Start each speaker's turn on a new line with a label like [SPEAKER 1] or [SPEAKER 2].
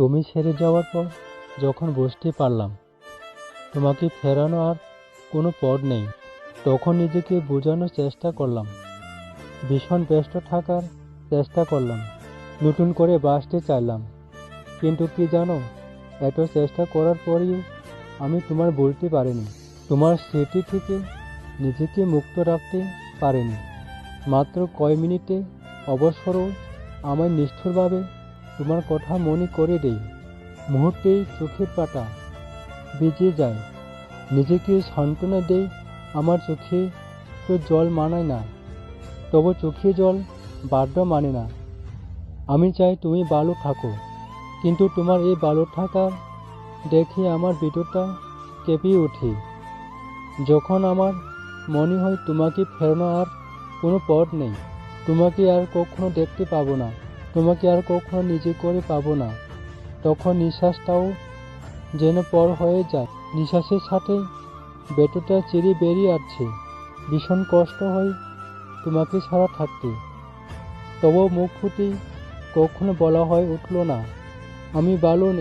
[SPEAKER 1] তুমি ছেড়ে যাওয়ার পর যখন বুঝতে পারলাম তোমাকে ফেরানো আর কোনো পথ নেই, তখন নিজেকে বোঝানোর চেষ্টা করলাম। ভীষণ ব্যস্ত থাকার চেষ্টা করলাম। নতুন করে বাঁচতে চাইলাম। কিন্তু কি জানো, এত চেষ্টা করার পরেও আমি তোমার বলতে পারিনি। তোমার স্মৃতি থেকে নিজেকে মুক্ত রাখতে পারিনি। মাত্র কয় মিনিটে অবসরও আমায় নিষ্ঠুরভাবে তোমার কথা মনে করে দেই। মুহূর্তেই চোখের পাতা ভিজে যায়। নিজেকে সান্ত্বনা দেই, আমার চোখে তো জল মানায় না। তবু চোখে জল বাধ্য মানে না। আমি চাই তুমি ভালো থাকো, কিন্তু তোমার এই ভালো থাকার দেখে আমার ভিতরটা কেঁপে ওঠে। যখন আমার মনে হয় তোমাকে ফেরানো আর কোনো পথ নেই, তোমাকে আর কখনো দেখতে পাবো না। তোমাকে আর কখনো নিজে করে পাবো না। তখন নিঃশ্বাসটাও যেন পর হয়ে যায়। নিঃশ্বাসের সাথে বেটোটা চিড়ে বেরিয়ে আসছে। ভীষণ কষ্ট হয় তোমাকে ছাড়া থাকতে। তবু মুখ ফুটে কখনো বলা হয় উঠল না, আমি নেই